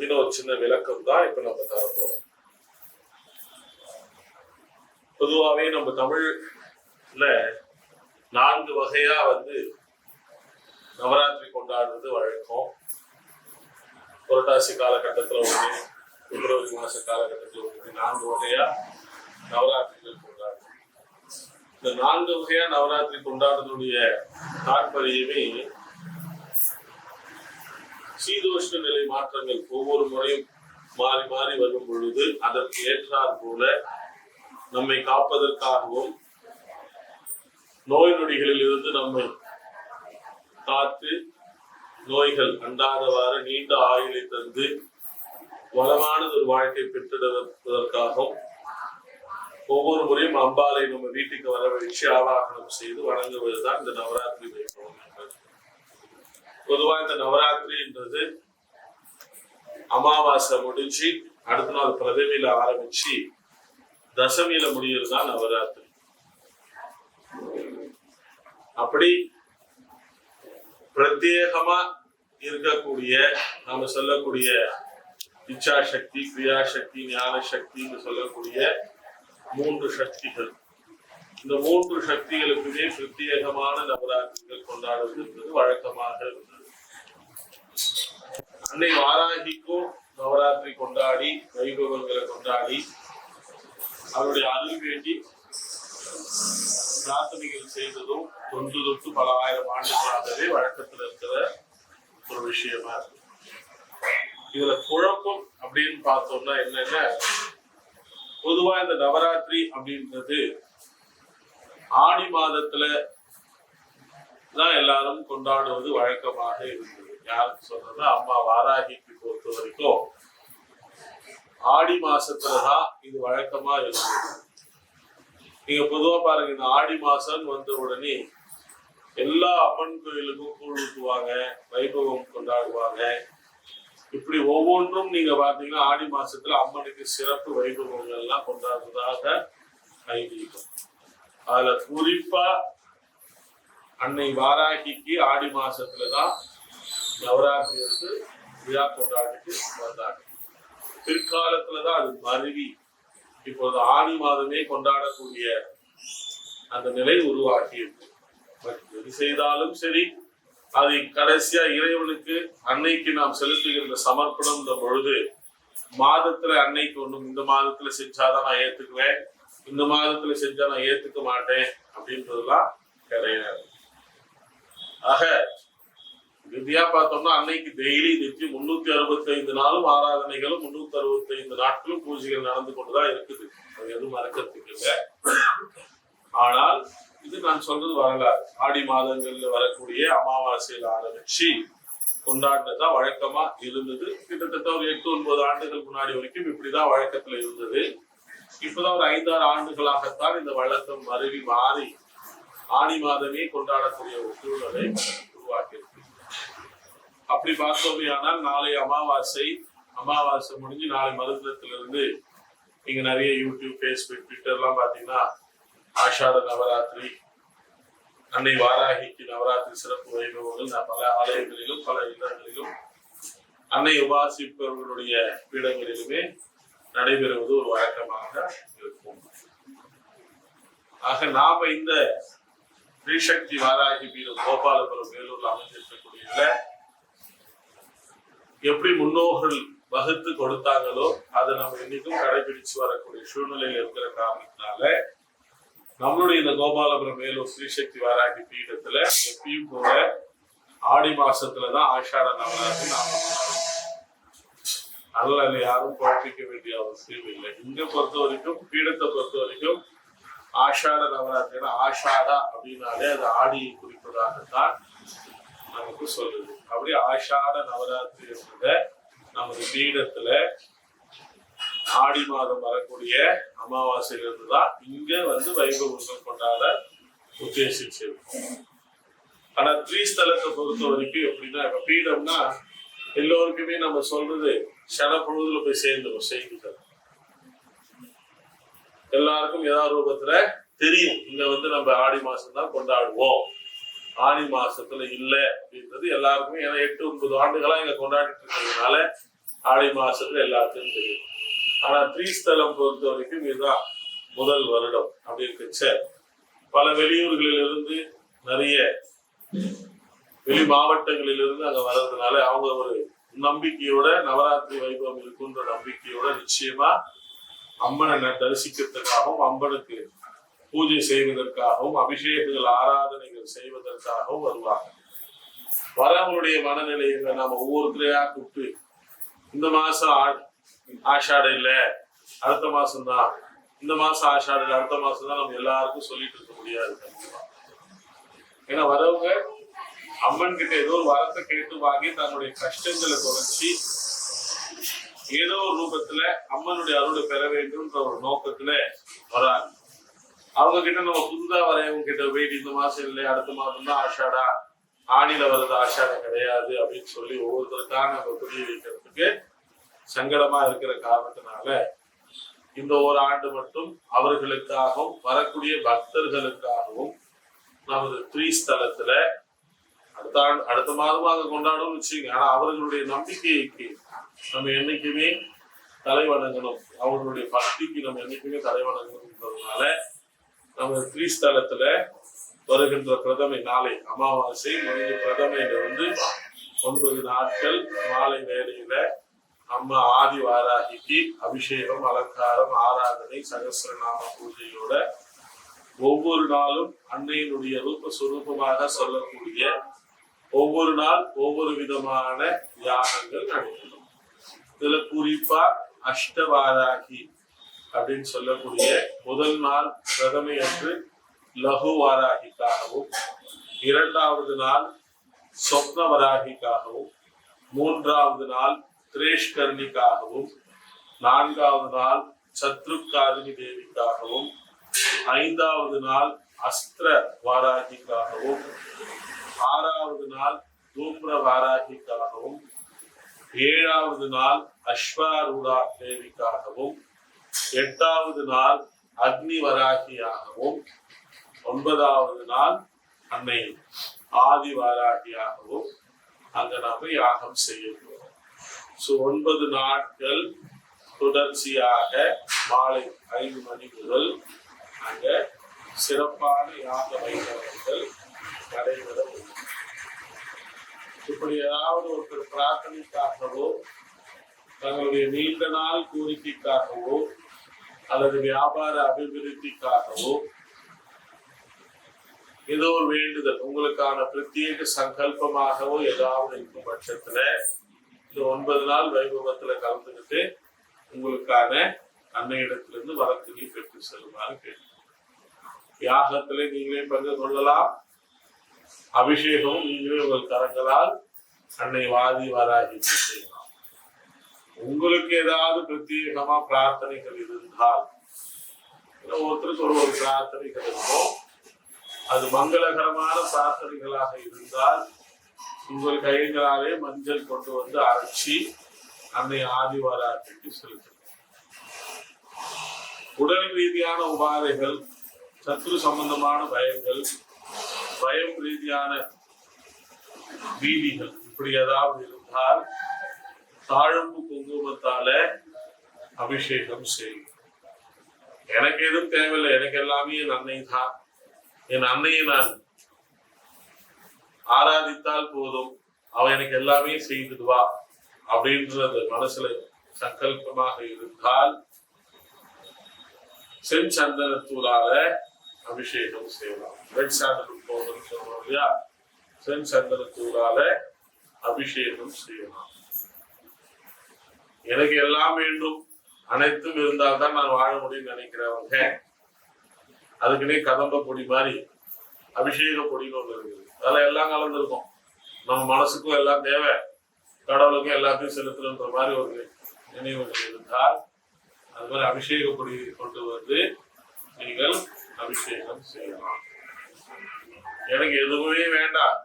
பத்தின ஒரு சின்ன விளக்கம் தான் இப்ப நம்ம தரப்போம் பொதுவாகவே நம்ம தமிழ்ல நான்கு வகையா வந்து நவராத்திரி கொண்டாடுறது வழக்கம். புரட்டாசி காலகட்டத்துல ஒண்ணு பிப்ரவரி மாச காலகட்டத்துல ஒண்ணு நான்கு வகையா நவராத்திரிகள் கொண்டாடுறோம் இந்த நான்கு வகையா நவராத்திரி கொண்டாடுறதுடைய தாற்பயமே சீதோஷ்ண நிலை மாற்றங்கள் ஒவ்வொரு முறையும் மாறி மாறி வரும் பொழுது அதற்கு ஏற்றாற் போல நம்மை காப்பதற்காகவும் நோய் நொடிகளில் இருந்து நம்மை காத்து நோய்கள் அண்டாதவாறு நீண்ட ஆயுளை தந்து வளமானது ஒரு வாழ்க்கை பெற்றிடுவதற்காகவும் ஒவ்வொரு முறையும் அம்பாலை நம்ம வீட்டுக்கு வரவழைச்சு ஆவாகனம் செய்து வணங்குவதுதான் இந்த நவராத்திரி வைபவம் என்பது. பொதுவா இந்த நவராத்திரின்றது அமாவாசை முடிஞ்சு அடுத்த நாள் பிரதமியில ஆரம்பிச்சு தசமியில முடியறது தான் நவராத்திரி. அப்படி பிரத்யேகமா இருக்கக்கூடிய நாம சொல்லக்கூடிய இச்சா சக்தி கிரியா சக்தி ஞான சக்தின்னு சொல்லக்கூடிய மூன்று சக்திகள். இந்த மூன்று சக்திகளுக்குமே பிரத்யேகமான நவராத்திரிகள் கொண்டாடுவது என்பது வழக்கமாக இருக்கும் அன்னை வாராகிக்கும் நவராத்திரி கொண்டாடி வைபவங்களை கொண்டாடி அவருடைய அருள் வேண்டி பிரார்த்தனைகள் செய்ததும் தொன்று தொட்டு பல ஆயிரம் ஆண்டுகளாகவே வழக்கத்தில் இருக்கிற ஒரு விஷயமா இருக்கு. இதுல குழப்பம் அப்படின்னு பார்த்தோம்னா என்னன்னா? பொதுவா இந்த நவராத்திரி அப்படின்றது ஆடி மாதத்துல தான் எல்லாரும் கொண்டாடுவது வழக்கமாக இருந்தது. யாருக்கு சொல்றதா அம்மா வாராகிக்கு பொறுத்த வரைக்கும் ஆடி மாசத்துலதான் இது வழக்கமா இருக்கு நீங்க பொதுவா பாருங்க இந்த ஆடி மாசம் வந்த உடனே எல்லா அம்மன் கோயிலுக்கும் கூழ் ஊற்றுவாங்க வைபவம் கொண்டாடுவாங்க இப்படி ஒவ்வொன்றும் நீங்க பாத்தீங்கன்னா ஆடி மாசத்துல அம்மனுக்கு சிறப்பு வைபவங்கள் எல்லாம் கொண்டாடுறதாக ஐதீகம் அதுல குறிப்பா அன்னை வாராகிக்கு ஆடி மாசத்துலதான் நவராத்திரி வந்து விழா கொண்டாடிட்டு வந்தாங்க. பிற்காலத்துலதான் அது மருவி. இப்போது ஆடி மாதமே கொண்டாடக்கூடிய அந்த நிலை உருவாகியது இருக்கு எது செய்தாலும் சரி அதை கடைசியா இறைவனுக்கு அன்னைக்கு நாம் செலுத்துகின்ற சமர்ப்பணம் பொழுது மாதத்துல அன்னைக்கு ஒண்ணும் இந்த மாதத்துல செஞ்சாதான் நான் ஏத்துக்குவேன் இந்த மாதத்துல செஞ்சா நான் ஏத்துக்க மாட்டேன் அப்படின்றதுலாம் கிடையாது ஆக இந்தியா பார்த்தோம்னா அன்னைக்கு டெய்லி நித்தி முன்னூத்தி அறுபத்தி ஐந்து நாளும் ஆராதனைகளும் முன்னூத்தி அறுபத்தி ஐந்து நாட்களும் பூஜைகள் நடந்து கொண்டுதான் இருக்குது. அது எதுவும் மறக்கிறதுக்கு இல்லை. ஆனால் இது நான் சொல்றது வரலாறு. ஆடி மாதங்கள்ல வரக்கூடிய அமாவாசையில ஆரம்பிச்சு கொண்டாடினதான் வழக்கமா இருந்தது. கிட்டத்தட்ட ஒரு எட்டு ஒன்பது ஆண்டுகள் முன்னாடி வரைக்கும் இப்படிதான் வழக்கத்துல இருந்தது. இப்பதான் ஒரு ஐந்தாறு ஆண்டுகளாகத்தான் இந்த வழக்கம் மருவி மாறி ஆடி மாதமே கொண்டாடக்கூடிய ஒரு சூழ்நிலை உருவாக்கியிருக்கு அப்படி பார்த்தோமே ஆனால் நாளை அமாவாசை அமாவாசை முடிஞ்சு நாளை மருந்தத்துல இருந்து நீங்க நிறைய யூடியூப் ஃபேஸ்புக் ட்விட்டர்லாம் பாத்தீங்கன்னா ஆஷாட நவராத்திரி அன்னை வாராகிக்கு நவராத்திரி சிறப்பு வைபவங்கள் நான் பல ஆலயங்களிலும் பல இல்லங்களிலும் அன்னை உபாசிப்பவர்களுடைய பீடங்களிலுமே நடைபெறுவது ஒரு வழக்கமாக இருக்கும். ஆக நாம இந்த ஸ்ரீசக்தி வாராகி பீடம் கோபாலபுரம் வேலூர்ல அமைஞ்சிருக்கக்கூடிய எப்படி முன்னோர்கள் வகுத்து கொடுத்தாங்களோ அதை நம்ம இன்னைக்கும் கடைபிடிச்சு வரக்கூடிய சூழ்நிலையில் இருக்கிற காரணத்தினால நம்மளுடைய இந்த கோபாலபுரம் மேலூர் ஸ்ரீசக்தி வாராகி பீடத்துல எப்பயும் போல ஆடி மாசத்துலதான் ஆஷாட நவராத்திரி நாம நல்ல அதனால யாரும் குழப்பிக்க வேண்டிய அவசியம் இல்லை. இங்க பொறுத்த வரைக்கும் பீடத்தை பொறுத்த வரைக்கும் ஆஷாட நவராத்திரினா ஆஷாடா அப்படின்னாலே அது ஆடியை குறிப்பதாகத்தான் நமக்கு சொல்லுது. அப்படி ஆஷாட நவராத்திரி நமது பீடத்துல ஆடி மாதம் வரக்கூடிய அமாவாசையிலிருந்து தான் இங்க வந்து வைபவங்கள் கொண்டாட உத்தேசிச்சிருக்கோம் ஆனா த்ரீஸ்தலத்தை பொறுத்த வரைக்கும் எப்படின்னா இப்ப பீடம்னா எல்லோருக்குமே நம்ம சொல்றது சன பொழுதுல போய் சேர்ந்துடும் செய்திகள். எல்லாருக்கும் ஏதாவது ரூபத்துல தெரியும். இங்க வந்து நம்ம ஆடி மாசம் தான் கொண்டாடுவோம். ஆணி மாசத்துல இல்ல அப்படின்றது எல்லாருக்குமே ஏன்னா எட்டு ஒன்பது ஆண்டுகளா இங்க கொண்டாடிட்டு இருக்கிறதுனால ஆடி மாசத்துல எல்லாத்துக்கும் தெரியும். ஆனா த்ரீஸ்தலம் பொறுத்த வரைக்கும் இதுதான் முதல் வருடம் அப்படி இருக்குச்ச பல வெளியூர்களிலிருந்து நிறைய வெளி மாவட்டங்களிலிருந்து அங்க வர்றதுனால அவங்க ஒரு நம்பிக்கையோட நவராத்திரி வைபவம் இருக்குன்ற நம்பிக்கையோட நிச்சயமா அம்மனை தரிசிக்கிறதுக்காகவும் அம்மனுக்கு பூஜை செய்வதற்காகவும் அபிஷேகங்கள் ஆராதனைகள் செய்வதற்காகவும் வருவாங்க. வரவங்களுடைய மனநிலையை நாம ஒவ்வொருத்தரையா கூப்பிட்டு இந்த மாசம் ஆஷாடம் இல்ல அடுத்த மாசம் தான் இந்த மாசம் ஆஷாடம் அடுத்த மாசம் தான் நம்ம எல்லாருக்கும் சொல்லிட்டு இருக்க முடியாது கண்டிப்பா. ஏன்னா வரவங்க அம்மன் கிட்ட ஏதோ ஒரு வரத்தை கேட்டு வாங்கி தன்னுடைய கஷ்டங்களை குறைச்சி ஏதோ ஒரு ரூபத்துல அம்மனுடைய அருளை பெற வேண்டும்ன்ற ஒரு நோக்கத்துல வராங்க. அவங்க கிட்ட நம்ம புதுதா வரையவங்க கிட்ட போயிட்டு இந்த மாசம் இல்லை அடுத்த மாதம் தான் ஆஷாடா ஆணில வர்றது ஆஷாடம் கிடையாது அப்படின்னு சொல்லி ஒவ்வொருத்தருக்காக நம்ம புரிய வைக்கிறதுக்கு சங்கடமா இருக்கிற காரணத்தினால இந்த ஒரு ஆண்டு மட்டும் அவர்களுக்காகவும் வரக்கூடிய பக்தர்களுக்காகவும் நமது த்ரீஸ்தலத்துல அடுத்த ஆண்டு அடுத்த மாதமா அதை கொண்டாடும் வச்சுங்க ஆனா அவர்களுடைய நம்பிக்கைக்கு நம்ம என்னைக்குமே தலை வணங்கணும் அவர்களுடைய பக்திக்கு நம்ம என்னைக்குமே தலை வணங்கணும்ன்றதுனால நம்ம த்ரீஸ்தலத்துல வருகின்ற பிரதமை நாளை அமாவாசை முடிஞ்ச பிரதமையில வந்து ஒன்பது நாட்கள் மாலை வேலையில நம்ம ஆதி வாராகிக்கு அபிஷேகம் அலங்காரம் ஆராதனை சகசிரநாம பூஜையோட ஒவ்வொரு நாளும் அன்னையினுடைய ரூப சுரூபமாக சொல்லக்கூடிய ஒவ்வொரு நாள் ஒவ்வொரு விதமான யாகங்கள் நடைபெறும் இதுல குறிப்பா அஷ்டவாராகி அப்படின்னு சொல்லக்கூடிய முதல் நாள் பிரதமை அன்று லகு வாராகிக்காகவும் இரண்டாவது நாள் சொப்ன வராகிக்காகவும் மூன்றாவது நாள் திரேஷ்கர்ணிக்காகவும் நான்காவது நாள் சத்ருக்காரிணி தேவிக்காகவும் ஐந்தாவது நாள் அஸ்திர வாராகிக்காகவும் ஆறாவது நாள் தூம்ர வாராகிக்காகவும் ஏழாவது நாள் அஸ்வாரூடா தேவிக்காகவும் எட்டாவது நாள் அக்னி வராகியாகவும் ஒன்பதாவது நாள் அன்னை ஆதி வாராகியாகவும் அங்க நாம யாகம் செய்ய போறோம் ஸோ ஒன்பது நாட்கள் தொடர்ச்சியாக மாலை ஐந்து மணி முதல் அங்க சிறப்பான யாக வைபவங்கள் நடைபெற உள்ளது இப்படி ஏதாவது ஒருத்தர் பிரார்த்தனைக்காகவோ தங்களுடைய நீண்ட நாள் கோரிக்கைக்காகவோ அல்லது வியாபார அபிவிருத்திக்காகவோ ஏதோ ஒரு வேண்டுதல் உங்களுக்கான பிரத்யேக சங்கல்பமாகவோ ஏதாவது இருக்கும் பட்சத்துல இந்த ஒன்பது நாள் வைபவத்துல கலந்துக்கிட்டு உங்களுக்கான அன்னையிடத்திலிருந்து வரத்தினை பெற்று செல்லுமாறு கேள்வி யாகத்திலே நீங்களே பங்கு கொள்ளலாம். அபிஷேகமும் நீங்களே உங்கள் கரங்களால் அன்னை வாதி வராகி செய்யலாம். உங்களுக்கு ஏதாவது பிரத்யேகமா பிரார்த்தனைகள் இருந்தால் ஒருத்தருக்கு ஒரு ஒரு பிரார்த்தனைகள் இருக்கும் அது மங்களகரமான பிரார்த்தனைகளாக இருந்தால் உங்கள் கைகளாலே மஞ்சள் கொண்டு வந்து அரைச்சி அன்னை ஆதிவாராட்டிக்கு செலுத்தணும் உடல் ரீதியான உபாதைகள் சத்ரு சம்பந்தமான பயங்கள் பயம் ரீதியான பீதிகள் இப்படி ஏதாவது இருந்தால் தாழ்ப்பு குங்குமத்தால அபிஷேகம் செய்யும் எனக்கு எதுவும் தேவையில்லை. எனக்கு எல்லாமே என் அன்னை தான். என் அன்னையை நான் ஆராதித்தால் போதும். அவன் எனக்கு எல்லாமே செய்துடுவா அப்படின்ற அந்த மனசுல சங்கல்பமாக இருந்தால் செஞ்சந்தனத்தூளால அபிஷேகம் செய்யலாம். ரெட் சாண்டல் போதும் சொல்றோம் இல்லையா? செஞ்சந்தனத்தூளால அபிஷேகம் செய்யலாம். எனக்கு எல்லாம் வேண்டும் அனைத்தும் இருந்தால் தான் நான் வாழ முடியும்னு நினைக்கிறவங்க. அதுக்குன்னே கதம்ப பொடி மாதிரி அபிஷேக பொடின்னு ஒண்ணு இருக்குது. அதெல்லாம் எல்லாம் கலந்துருக்கும். நம்ம மனசுக்கும் எல்லாம் தேவை. கடவுளுக்கும் எல்லாத்தையும் செலுத்தணுன்ற மாதிரி ஒரு நினைவுகள் இருந்தால் அது மாதிரி அபிஷேக பொடி கொண்டு வந்து நீங்கள் அபிஷேகம் செய்யலாம். எனக்கு எதுவுமே வேண்டாம்.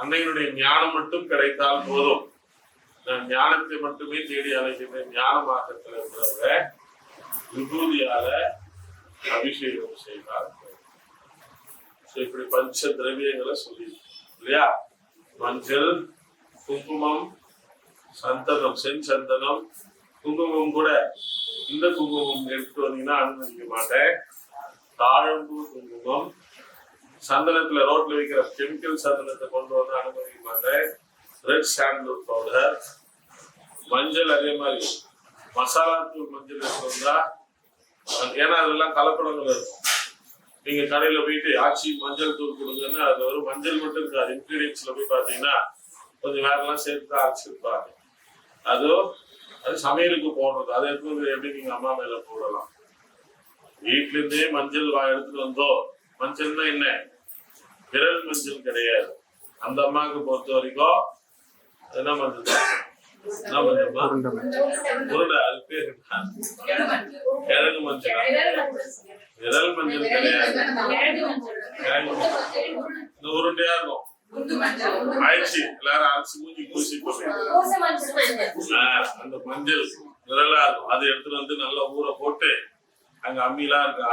அன்னையினுடைய ஞானம் மட்டும் கிடைத்தால் போதும். நான் ஞானத்தை மட்டுமே தேடி அழைக்கிறேன் ஞான மாற்றத்தில் இருக்கிறவரை விபூதியால அபிஷேகம் செய்தார். So, இப்படி பஞ்ச திரவியங்களை சொல்லி இல்லையா? மஞ்சள் குங்குமம் சந்தனம் சென் சந்தனம் குங்குமம் கூட இந்த குங்குமம் எடுத்து வந்தீங்கன்னா அனுமதிக்க மாட்டேன். தாழம்பூ குங்குமம் சந்தனத்துல ரோட்ல வைக்கிற கெமிக்கல் சந்தனத்தை கொண்டு வந்து அனுமதிக்க மாட்டேன். ரெட் சாண்டல் பவுடர் மஞ்சள் அதே மாதிரி. மசாலா தூள் மஞ்சள் எடுத்துருந்தா ஏன்னா அதெல்லாம் கலப்படங்கள் இருக்கும். நீங்க கடையில போயிட்டு ஆச்சி மஞ்சள் தூள் கொடுங்கன்னா அது ஒரு மஞ்சள் மட்டும் இருக்காது இன்க்ரீடியன்ஸில் போய் பாத்தீங்கன்னா கொஞ்சம் வேற எல்லாம் சேர்த்து தான் அரைச்சிருப்பாங்க. அது அது சமையலுக்கு போடுறது. அதை எடுத்து எப்படி நீங்க அம்மா மேல போடலாம்? வீட்டிலேருந்தே இருந்தே மஞ்சள் வா எடுத்துட்டு வந்தோம் மஞ்சள்னா என்ன? விரல் மஞ்சள் கிடையாது. அந்த அம்மாவுக்கு பொறுத்த வரைக்கும் என்ன மஞ்சள் என்ன மஞ்சள்மா உருண்டை அது பேர் என்ன? கிழங்கு மஞ்சள். விரல் மஞ்சள் கிடையாது. கிழங்கு இந்த உருண்டையா இருக்கும். ஆயிடுச்சு. எல்லாரும் அரைச்சு மூஞ்சி பூசி போட்டு. அந்த மஞ்சள் விரலா இருக்கும். அதை எடுத்துட்டு வந்து நல்லா ஊற போட்டு அங்க அம்மிலாம் இருக்கு.